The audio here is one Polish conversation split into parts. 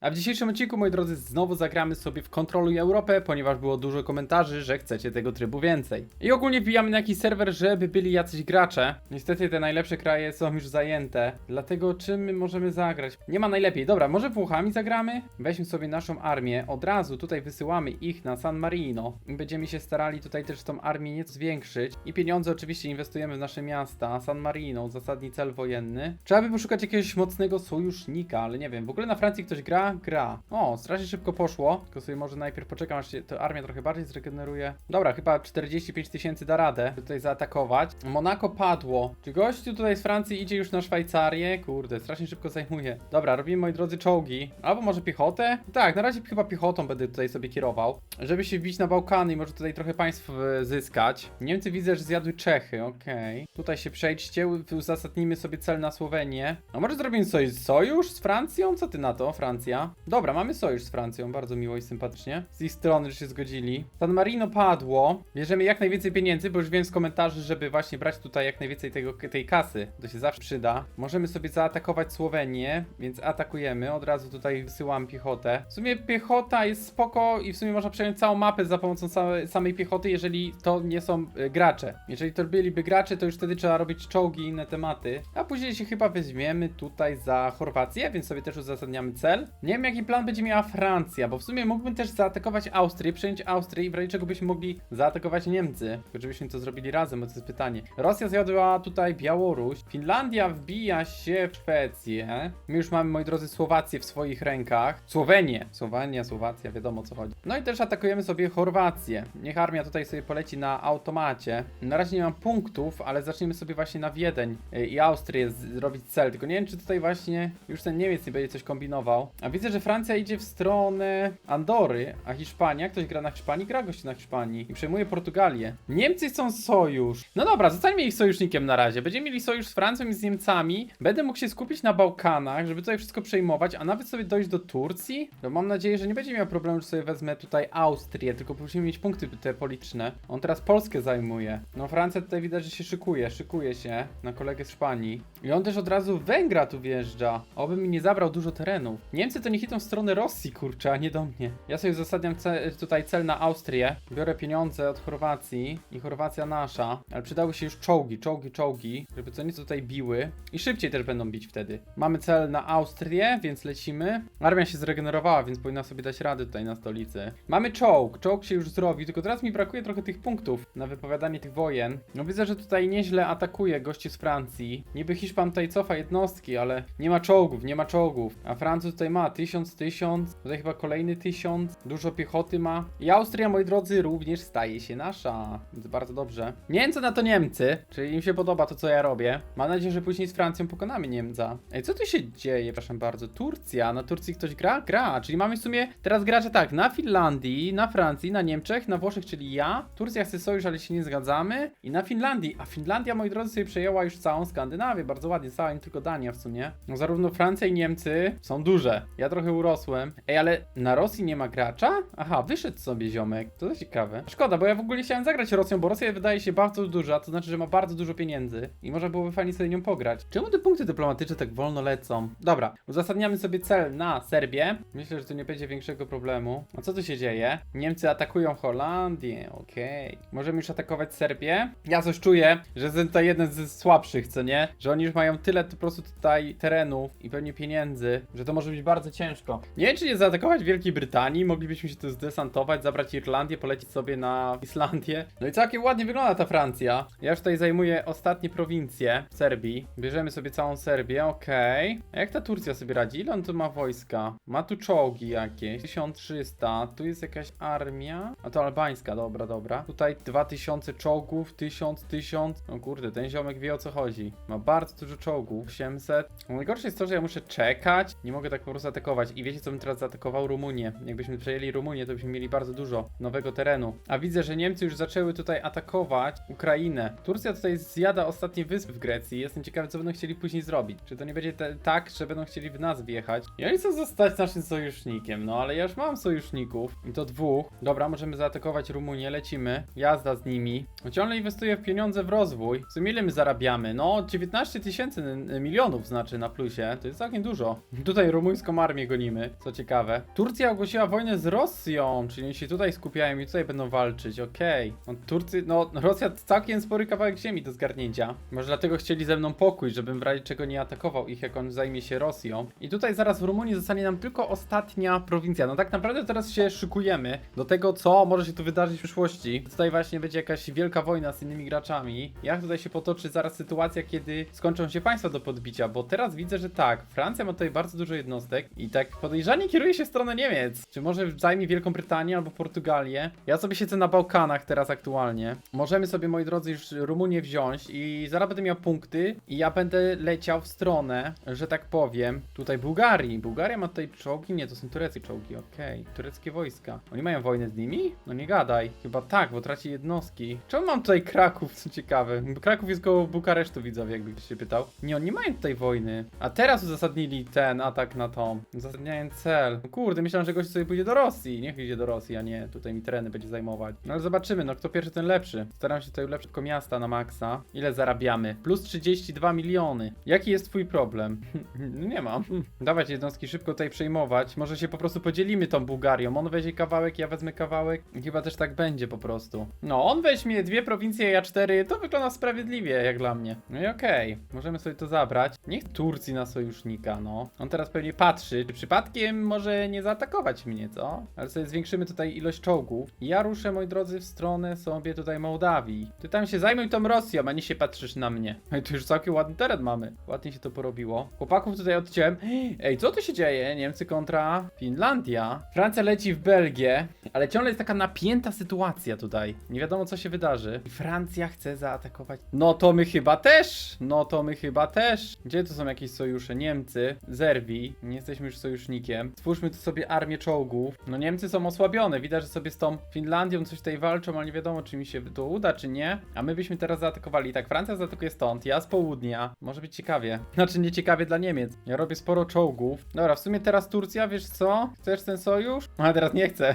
A w dzisiejszym odcinku, moi drodzy, znowu zagramy sobie w Kontroluj Europę, ponieważ było dużo komentarzy, że chcecie tego trybu więcej. I ogólnie wbijamy na jakiś serwer, żeby byli jacyś gracze. Niestety te najlepsze kraje są już zajęte, dlatego czym my możemy zagrać? Nie ma najlepiej. Dobra, może Włochami zagramy? Weźmy sobie naszą armię, od razu tutaj wysyłamy ich na San Marino. Będziemy się starali tutaj też tą armię nieco zwiększyć. I pieniądze oczywiście inwestujemy w nasze miasta. San Marino, uzasadni cel wojenny. Trzeba by poszukać jakiegoś mocnego sojusznika, ale nie wiem. W ogóle na Francji ktoś gra? Gra. O, strasznie szybko poszło. Tylko sobie może najpierw poczekam, aż się to armia trochę bardziej zregeneruje. Dobra, chyba 45 tysięcy da radę tutaj zaatakować. Monako padło. Czy gościu tutaj z Francji idzie już na Szwajcarię? Kurde, strasznie szybko zajmuje. Dobra, robimy moi drodzy czołgi. Albo może piechotę? Tak, na razie chyba piechotą będę tutaj sobie kierował. Żeby się wbić na Bałkany i może tutaj trochę państw e, zyskać. Niemcy widzę, że zjadły Czechy, okej. Tutaj się przejdźcie, uzasadnimy sobie cel na Słowenię. A może zrobimy sojusz, sojusz z Francją? Co ty na to, Francja? Dobra, mamy sojusz z Francją, bardzo miło i sympatycznie. Z ich strony, że się zgodzili. San Marino padło. Bierzemy jak najwięcej pieniędzy, bo już wiem z komentarzy, żeby właśnie brać tutaj jak najwięcej tego, tej kasy. To się zawsze przyda. Możemy sobie zaatakować Słowenię, więc atakujemy. Od razu tutaj wysyłam piechotę. W sumie piechota jest spoko i w sumie można przejąć całą mapę za pomocą same, samej piechoty, jeżeli to nie są e, gracze. Jeżeli to byliby gracze, to już wtedy trzeba robić czołgi i inne tematy. A później się chyba weźmiemy tutaj za Chorwację, więc sobie też uzasadniamy cel. Nie wiem jaki plan będzie miała Francja, bo w sumie mógłbym też zaatakować Austrię, przejąć Austrię i w razie czego byśmy mogli zaatakować Niemcy. Tylko żebyśmy to zrobili razem, bo to jest pytanie. Rosja zjadła tutaj Białoruś, Finlandia wbija się w Szwecję. My już mamy, moi drodzy, Słowację w swoich rękach. Słowenię. Słowenia, Słowacja, wiadomo o co chodzi. No i też atakujemy sobie Chorwację. Niech armia tutaj sobie poleci na automacie. Na razie nie mam punktów, ale zaczniemy sobie właśnie na Wiedeń y, i Austrię zrobić cel. Tylko nie wiem, czy tutaj właśnie już ten Niemiec nie będzie coś kombinował. A widzę, że Francja idzie w stronę Andory, a Hiszpania, ktoś gra na Hiszpanii, gra gości na Hiszpanii i przejmuje Portugalię. Niemcy chcą sojusz. No dobra, zostańmy ich sojusznikiem na razie. Będziemy mieli sojusz z Francją i z Niemcami. Będę mógł się skupić na Bałkanach, żeby tutaj wszystko przejmować, a nawet sobie dojść do Turcji. No mam nadzieję, że nie będzie miał problemu, że sobie wezmę tutaj Austrię, tylko musimy mieć punkty te polityczne. On teraz Polskę zajmuje. No Francja tutaj widać, że się szykuje, szykuje się na kolegę z Hiszpanii. I on też od razu Węgra tu wjeżdża. Oby mi nie zabrał dużo terenów. Niemcy to niech idą w stronę Rosji, kurczę, a nie do mnie. Ja sobie uzasadniam ce tutaj cel na Austrię. Biorę pieniądze od Chorwacji i Chorwacja nasza. Ale przydały się już czołgi, czołgi, czołgi, żeby co nieco tutaj biły. I szybciej też będą bić wtedy. Mamy cel na Austrię, więc lecimy. Armia się zregenerowała, więc powinna sobie dać radę tutaj na stolicy. Mamy czołg, czołg się już zrobił, tylko teraz mi brakuje trochę tych punktów na wypowiadanie tych wojen. No widzę, że tutaj nieźle atakuje gości z Francji. Niby Hiszpan tutaj cofa jednostki, ale nie ma czołgów, nie ma czołgów. A Francja tutaj ma 1000, 1000, tutaj chyba kolejny 1000, dużo piechoty ma. I Austria, moi drodzy, również staje się nasza. Więc bardzo dobrze. Nie wiem co na to Niemcy, czyli im się podoba to co ja robię. Mam nadzieję, że później z Francją pokonamy Niemca. Ej, co tu się dzieje, proszę bardzo? Turcja, na Turcji ktoś gra? Gra, czyli mamy w sumie teraz gracze tak, na Finlandii, na Francji, na Niemczech, na Włoszech, czyli ja. Turcja chce sojusz, ale się nie zgadzamy. I na Finlandii, a Finlandia, moi drodzy, sobie przejęła już całą Skandynawię, bardzo ładnie, cała, nie tylko Dania w sumie. No zarówno Francja i Niemcy są duże. Ja trochę urosłem. Ej, ale na Rosji nie ma gracza? Aha, wyszedł sobie ziomek. To ciekawe. Szkoda, bo ja w ogóle chciałem zagrać Rosją, bo Rosja wydaje się bardzo duża, to znaczy, że ma bardzo dużo pieniędzy i można byłoby fajnie sobie nią pograć. Czemu te punkty dyplomatyczne tak wolno lecą? Dobra, uzasadniamy sobie cel na Serbię. Myślę, że tu nie będzie większego problemu. A co tu się dzieje? Niemcy atakują Holandię, okej. Możemy już atakować Serbię. Ja coś czuję, że jestem tutaj jeden ze słabszych, co nie? Że oni już mają tyle po prostu tutaj terenów i pewnie pieniędzy, że to może być bardzo ciężko. Nie wiem, czy nie zaatakować Wielkiej Brytanii, moglibyśmy się tu zdesantować, zabrać Irlandię, polecieć sobie na Islandię. No i całkiem ładnie wygląda ta Francja. Ja już tutaj zajmuję ostatnie prowincje w Serbii. Bierzemy sobie całą Serbię, okej. A jak ta Turcja sobie radzi? Ile on tu ma wojska? Ma tu czołgi jakieś. 1300, tu jest jakaś armia. A to albańska, dobra, dobra. Tutaj 2000 czołgów, 1000, 1000. No kurde, ten ziomek wie o co chodzi. Ma bardzo dużo czołgów, 800. No najgorsze jest to, że ja muszę czekać. Nie mogę tak po prostu. I wiecie co bym teraz zaatakował? Rumunię. Jakbyśmy przejęli Rumunię, to byśmy mieli bardzo dużo nowego terenu. A widzę, że Niemcy już zaczęły tutaj atakować Ukrainę. Turcja tutaj zjada ostatnie wyspy w Grecji. Jestem ciekawy, co będą chcieli później zrobić. Czy to nie będzie te, tak, że będą chcieli w nas wjechać? I oni chcą zostać naszym sojusznikiem, no ale ja już mam sojuszników. I to dwóch. Dobra, możemy zaatakować Rumunię, lecimy. Jazda z nimi. Ciągle inwestuję w pieniądze w rozwój. W sumie ile my zarabiamy? No, 19 tysięcy milionów znaczy na plusie. To jest całkiem dużo. Tutaj rumuńską armię armię gonimy, co ciekawe. Turcja ogłosiła wojnę z Rosją, czyli oni się tutaj skupiają i tutaj będą walczyć, okej. No, Turcy, no Rosja całkiem spory kawałek ziemi do zgarnięcia. Może dlatego chcieli ze mną pokój, żebym w razie czego nie atakował ich, jak on zajmie się Rosją. I tutaj zaraz w Rumunii zostanie nam tylko ostatnia prowincja. No tak naprawdę teraz się szykujemy do tego, co może się tu wydarzyć w przyszłości. Tutaj właśnie będzie jakaś wielka wojna z innymi graczami. Jak tutaj się potoczy zaraz sytuacja, kiedy skończą się państwa do podbicia, bo teraz widzę, że tak, Francja ma tutaj bardzo dużo jednostek i tak podejrzanie kieruje się w stronę Niemiec. Czy może zajmie Wielką Brytanię albo Portugalię? Ja sobie siedzę na Bałkanach teraz aktualnie. Możemy sobie, moi drodzy, już Rumunię wziąć i zaraz będę miał punkty i ja będę leciał w stronę, że tak powiem, tutaj Bułgarii. Bułgaria ma tutaj czołgi? Nie, to są tureckie czołgi, okej. Tureckie wojska. Oni mają wojnę z nimi? No nie gadaj. Chyba tak, bo traci jednostki. Czemu mam tutaj Kraków, co ciekawe? Kraków jest koło Bukaresztu, widzowie, jakby ktoś się pytał. Nie, oni nie mają tutaj wojny. A teraz uzasadnili ten atak na tą. Uzasadniają cel. No kurde, myślałem, że gość sobie pójdzie do Rosji. Niech idzie do Rosji, a nie tutaj mi tereny będzie zajmować. No ale zobaczymy, no kto pierwszy, ten lepszy. Staram się tutaj ulepszyć tylko miasta na maksa. Ile zarabiamy? Plus 32 miliony. Jaki jest twój problem? no nie mam. Dawać jednostki szybko tutaj przejmować. Może się po prostu podzielimy tą Bułgarią. On weźmie kawałek, ja wezmę kawałek. Chyba też tak będzie po prostu. No, on weźmie dwie prowincje, ja cztery. To wygląda sprawiedliwie, jak dla mnie. No i okej, możemy sobie to zabrać. Niech Turcji na sojusznika, no. On teraz pewnie patrzy, czy przypadkiem może nie zaatakować mnie, co? Ale sobie zwiększymy tutaj ilość czołgów. Ja ruszę, moi drodzy, w stronę sobie tutaj Mołdawii. Ty tam się zajmuj tą Rosją, a nie się patrzysz na mnie. No i tu już całkiem ładny teren mamy. Ładnie się to porobiło. Chłopaków tutaj odciąłem. Ej, co tu się dzieje? Niemcy kontra Finlandia. Francja leci w Belgię, ale ciągle jest taka napięta sytuacja tutaj. Nie wiadomo, co się wydarzy. I Francja chce zaatakować. No to my chyba też. No to my chyba też. Gdzie tu są jakieś sojusze? Niemcy, Zerwij. Nie jesteśmy już sojusznikiem. Stwórzmy tu sobie armię czołgów. No Niemcy są osłabione. Widać, że sobie z tą Finlandią coś tutaj walczą, ale nie wiadomo, czy mi się to uda, czy nie. A my byśmy teraz zaatakowali. Tak, Francja zaatakuje stąd, ja z południa. Może być ciekawie. Znaczy nie ciekawie dla Niemiec. Ja robię sporo czołgów. Dobra, w sumie teraz Turcja, wiesz co? Chcesz ten sojusz? A teraz nie chcę.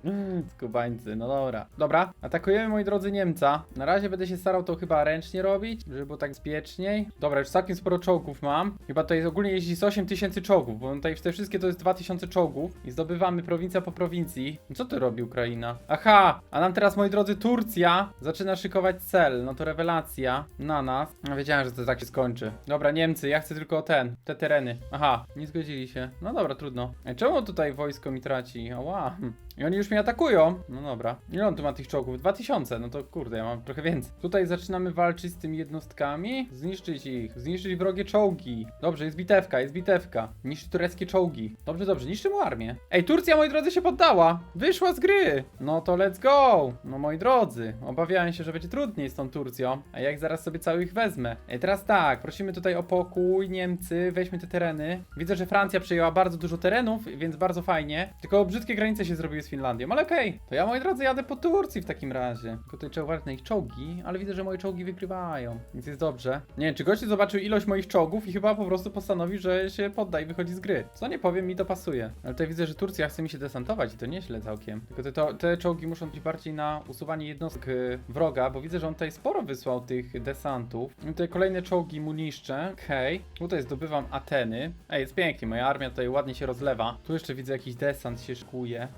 Skubańcy, no dobra. Dobra, atakujemy moi drodzy Niemca. Na razie będę się starał to chyba ręcznie robić, żeby było tak bezpieczniej. Dobra, już całkiem sporo czołgów mam. Chyba tutaj ogólnie jeździ z 8000 czołgów, bo tutaj te wszystkie to jest 2000 czołgów i zdobywamy prowincja po prowincji. No Co to robi Ukraina? Aha, a nam teraz moi drodzy Turcja zaczyna szykować cel. No to rewelacja na nas. No wiedziałem, że to tak się skończy. Dobra, Niemcy, ja chcę tylko ten, te tereny. Aha, nie zgodzili się. No dobra, trudno. Czemu tutaj wojsko mi traci? Ała. I oni już mnie atakują. No dobra. Ile on tu ma tych czołgów? 2000. No to kurde, ja mam trochę więcej. Tutaj zaczynamy walczyć z tymi jednostkami. Zniszczyć ich. Zniszczyć wrogie czołgi. Dobrze, jest bitewka, jest bitewka. Niszczy tureckie czołgi. Dobrze, dobrze, niszczy mu armię. Ej, Turcja, moi drodzy, się poddała. Wyszła z gry. No to let's go. No moi drodzy, obawiałem się, że będzie trudniej z tą Turcją. A jak zaraz sobie cały ich wezmę. Ej, teraz tak, prosimy tutaj o pokój, Niemcy, weźmy te tereny. Widzę, że Francja przejęła bardzo dużo terenów, więc bardzo fajnie. Tylko brzydkie granice się zrobiły z Finlandią, ale okej. To ja, moi drodzy, jadę po Turcji w takim razie. Tylko tutaj trzeba uważać na ich czołgi, ale widzę, że moje czołgi wygrywają, więc jest dobrze. Nie wiem, czy gościu zobaczył ilość moich czołgów i chyba po prostu postanowił, że się podda i wychodzi z gry. Co nie powiem, mi to pasuje. Ale tutaj widzę, że Turcja chce mi się desantować i to nieźle całkiem. Tylko te, to, te czołgi muszą być bardziej na usuwanie jednostek y, wroga, bo widzę, że on tutaj sporo wysłał tych desantów. I tutaj kolejne czołgi mu niszczę. Okej. Tutaj zdobywam Ateny. Ej, jest pięknie, moja armia tutaj ładnie się rozlewa. Tu jeszcze widzę jakiś desant się szkuje.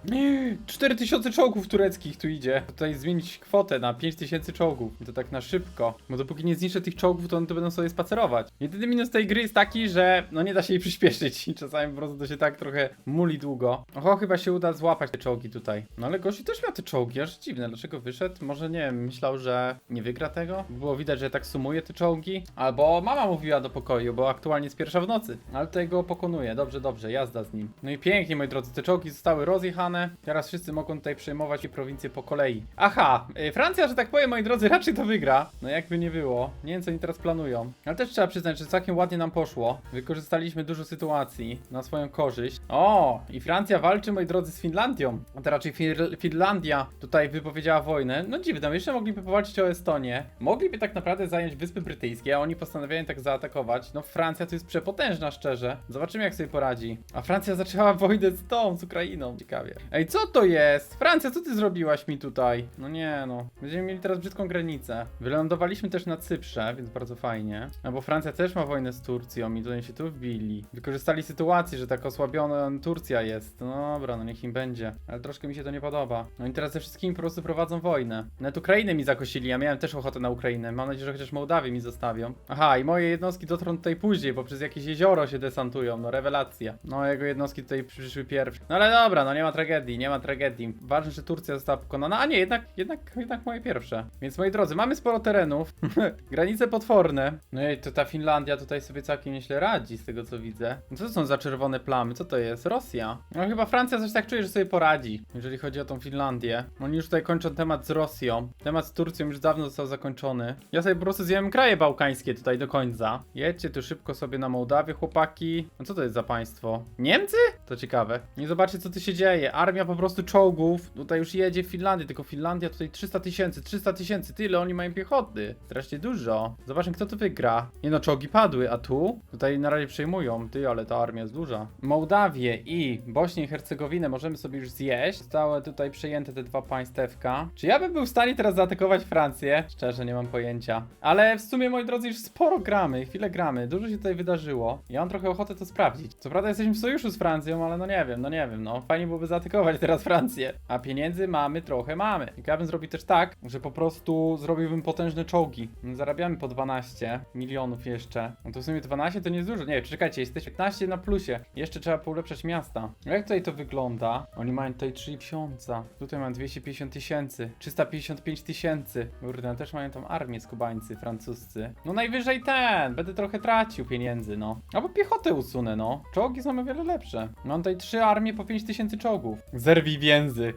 4000 czołgów tureckich tu idzie. Tutaj zmienić kwotę na 5000 czołgów. I to tak na szybko. Bo dopóki nie zniszczę tych czołgów, to one to będą sobie spacerować. Jedyny minus tej gry jest taki, że no nie da się jej przyspieszyć. I czasami po prostu to się tak trochę muli długo. Oho, chyba się uda złapać te czołgi tutaj. No ale gości też miał te czołgi, aż dziwne. Dlaczego wyszedł? Może nie wiem, myślał, że nie wygra tego? Było widać, że tak sumuje te czołgi. Albo mama mówiła do pokoju, bo aktualnie jest pierwsza w nocy. Ale tutaj go pokonuje. Dobrze, dobrze, jazda z nim. No i pięknie, moi drodzy, te czołgi zostały rozjechane. Teraz wszyscy mogą tutaj przejmować i prowincje po kolei. Aha, y, Francja, że tak powiem, moi drodzy, raczej to wygra. No jakby nie było. Nie wiem, co oni teraz planują. Ale też trzeba przyznać, że całkiem ładnie nam poszło. Wykorzystaliśmy dużo sytuacji na swoją korzyść. O, i Francja walczy, moi drodzy, z Finlandią. A to raczej Fir Finlandia tutaj wypowiedziała wojnę. No dziwne, jeszcze mogliby powalczyć o Estonię. Mogliby tak naprawdę zająć Wyspy Brytyjskie, a oni postanawiają tak zaatakować. No Francja to jest przepotężna, szczerze. Zobaczymy, jak sobie poradzi. A Francja zaczęła wojnę z tą, z Ukrainą. Ciekawie. Ej, co to jest? Francja, co ty zrobiłaś mi tutaj? No nie no. Będziemy mieli teraz brzydką granicę. Wylądowaliśmy też na Cyprze, więc bardzo fajnie. No bo Francja też ma wojnę z Turcją i tutaj się tu wbili. Wykorzystali sytuację, że tak osłabiona Turcja jest. No dobra, no niech im będzie. Ale troszkę mi się to nie podoba. No i teraz ze wszystkimi po prostu prowadzą wojnę. Nawet Ukrainę mi zakosili, ja miałem też ochotę na Ukrainę. Mam nadzieję, że chociaż Mołdawię mi zostawią. Aha, i moje jednostki dotrą tutaj później, bo przez jakieś jezioro się desantują. No rewelacja. No jego jednostki tutaj przyszły pierwsze. No ale dobra, no nie ma tragedii, nie ma tragedii. Ważne, że Turcja została pokonana. A nie, jednak, jednak, jednak moje pierwsze. Więc moi drodzy, mamy sporo terenów. Granice potworne. No i to ta Finlandia tutaj sobie całkiem nieźle radzi, z tego co widzę. No co to są za czerwone plamy? Co to jest? Rosja. No chyba Francja coś tak czuje, że sobie poradzi, jeżeli chodzi o tą Finlandię. Oni już tutaj kończą temat z Rosją. Temat z Turcją już dawno został zakończony. Ja sobie po prostu zjem kraje bałkańskie tutaj do końca. Jedźcie tu szybko sobie na Mołdawię, chłopaki. No co to jest za państwo? Niemcy? To ciekawe. Nie zobaczcie, co tu się dzieje. Armia po prostu czołgów. Tutaj już jedzie w Finlandię, tylko Finlandia tutaj 300 tysięcy, 300 tysięcy. Tyle oni mają piechoty. Strasznie dużo. Zobaczmy, kto tu wygra. Nie no, czołgi padły, a tu? Tutaj na razie przejmują. Ty, ale ta armia jest duża. Mołdawię i Bośnię i Hercegowinę możemy sobie już zjeść. Zostały tutaj przejęte te dwa państewka. Czy ja bym był w stanie teraz zaatakować Francję? Szczerze, nie mam pojęcia. Ale w sumie, moi drodzy, już sporo gramy, chwilę gramy. Dużo się tutaj wydarzyło. Ja mam trochę ochotę to sprawdzić. Co prawda jesteśmy w sojuszu z Francją, ale no nie wiem, no nie wiem, no. Fajnie byłoby zaatakować teraz Francję. A pieniędzy mamy, trochę mamy. I ja bym zrobił też tak, że po prostu zrobiłbym potężne czołgi. Zarabiamy po 12 milionów jeszcze. No to w sumie 12 to nie jest dużo. Nie, czekajcie, jesteś 15 na plusie. Jeszcze trzeba poulepszać miasta. Jak tutaj to wygląda? Oni mają tutaj 3000. Tutaj mam 250 tysięcy. 355 tysięcy. Kurde, no też mają tam armię skubańcy, francuscy. No najwyżej ten. Będę trochę tracił pieniędzy, no. Albo piechotę usunę, no. Czołgi są o wiele lepsze. Mam tutaj trzy armie po 5000 czołgów. Zerwij więzy.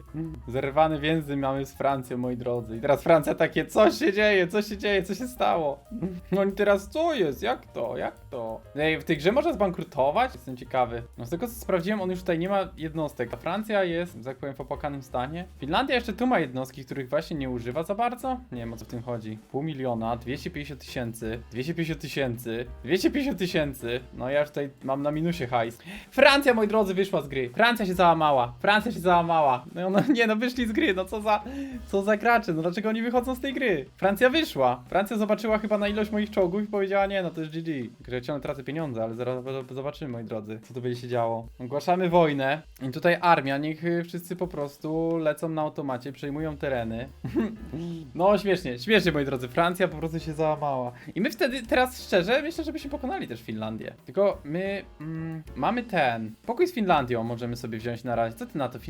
Zerwane więzy mamy z Francją, moi drodzy. I teraz Francja takie, co się dzieje, co się dzieje, co się stało? No i teraz co jest? Jak to? Jak to? Ej, w tej grze można zbankrutować? Jestem ciekawy. No z tego co sprawdziłem, on już tutaj nie ma jednostek. A Francja jest, tak powiem, w opłakanym stanie. Finlandia jeszcze tu ma jednostki, których właśnie nie używa za bardzo. Nie wiem o co w tym chodzi. Pół miliona, 250 tysięcy, 250 tysięcy, 250 tysięcy. No ja już tutaj mam na minusie hajs. Francja, moi drodzy, wyszła z gry. Francja się załamała. Francja się załamała. No, no nie, no wyszli z gry. No co za, co za gracze. No dlaczego oni wychodzą z tej gry? Francja wyszła. Francja zobaczyła chyba na ilość moich czołgów i powiedziała, nie, no to jest GG. Ciągle tracę pieniądze, ale zaraz zobaczymy, moi drodzy, co tu będzie się działo. Ogłaszamy wojnę i tutaj armia, niech y, wszyscy po prostu lecą na automacie, przejmują tereny. no śmiesznie, śmiesznie, moi drodzy. Francja po prostu się załamała. I my wtedy, teraz szczerze, myślę, żebyśmy pokonali też Finlandię. Tylko my mm, mamy ten. Pokój z Finlandią możemy sobie wziąć na razie. Co ty na to, Finlandia?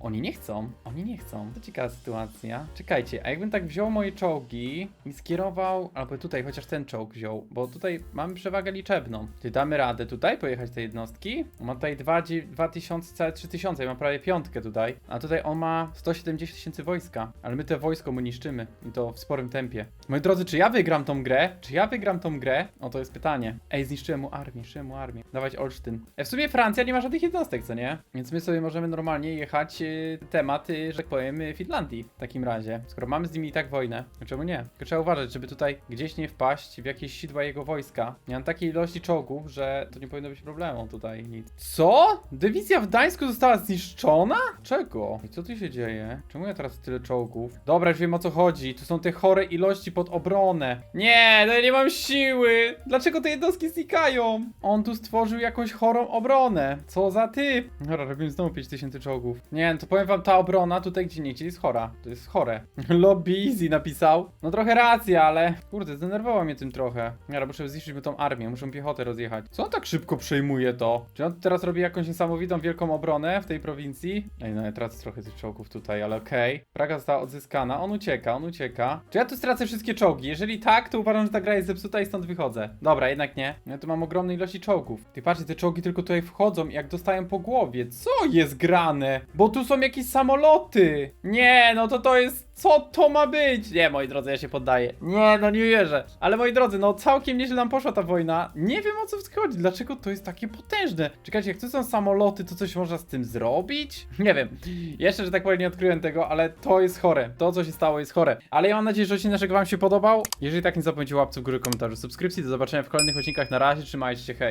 Oni nie chcą. Oni nie chcą. To ciekawa sytuacja. Czekajcie, a jakbym tak wziął moje czołgi i skierował, albo tutaj chociaż ten czołg wziął, bo tutaj mamy przewagę liczebną. Czy damy radę tutaj pojechać te jednostki? Ma tutaj 2000, całe 3000, ja mam prawie piątkę tutaj. A tutaj on ma 170 tysięcy wojska. Ale my te wojsko mu niszczymy. I to w sporym tempie. Moi drodzy, czy ja wygram tą grę? Czy ja wygram tą grę? O, to jest pytanie. Ej, zniszczyłem mu armię, zniszczyłem mu armię. Dawać Olsztyn. E, w sumie Francja nie ma żadnych jednostek, co nie? Więc my sobie możemy normalnie jechać y, temat, y, że tak powiem, y, Finlandii w takim razie. Skoro mamy z nimi i tak wojnę, to czemu nie? Tylko trzeba uważać, żeby tutaj gdzieś nie wpaść w jakieś sidła jego wojska. Nie mam takiej ilości czołgów, że to nie powinno być problemu tutaj nic. Co? Dywizja w Gdańsku została zniszczona? Czego? I co tu się dzieje? Czemu ja teraz tyle czołgów? Dobra, już wiem o co chodzi. Tu są te chore ilości pod obronę. Nie, no ja nie mam siły. Dlaczego te jednostki znikają? On tu stworzył jakąś chorą obronę. Co za typ? Dobra, robimy znowu 5000 czołgów. Nie, no to powiem wam, ta obrona tutaj gdzie nie jest chora. To jest chore. Lobby Easy napisał. No trochę racja, ale kurde, zdenerwował mnie tym trochę. Dobra, muszę zniszczyć mu tą armię, muszę piechotę rozjechać. Co on tak szybko przejmuje to? Czy on teraz robi jakąś niesamowitą wielką obronę w tej prowincji? Ej, no ja tracę trochę tych czołgów tutaj, ale okej. Praga została odzyskana, on ucieka, on ucieka. Czy ja tu stracę wszystkie czołgi? Jeżeli tak, to uważam, że ta gra jest zepsuta i stąd wychodzę. Dobra, jednak nie. Ja tu mam ogromne ilości czołgów. Ty patrzcie, te czołgi tylko tutaj wchodzą i jak dostają po głowie. Co jest grane? Bo tu są jakieś samoloty. Nie, no to to jest... Co to ma być? Nie, moi drodzy, ja się poddaję. Nie, no nie wierzę. Ale moi drodzy, no całkiem nieźle nam poszła ta wojna. Nie wiem o co chodzi. Dlaczego to jest takie potężne? Czekajcie, jak to są samoloty, to coś można z tym zrobić? Nie wiem. Jeszcze, że tak powiem, nie odkryłem tego, ale to jest chore. To, co się stało, jest chore. Ale ja mam nadzieję, że odcinek wam się podobał. Jeżeli tak, nie zapomnijcie łapce w górę, komentarzu, subskrypcji. Do zobaczenia w kolejnych odcinkach. Na razie, trzymajcie się, hej.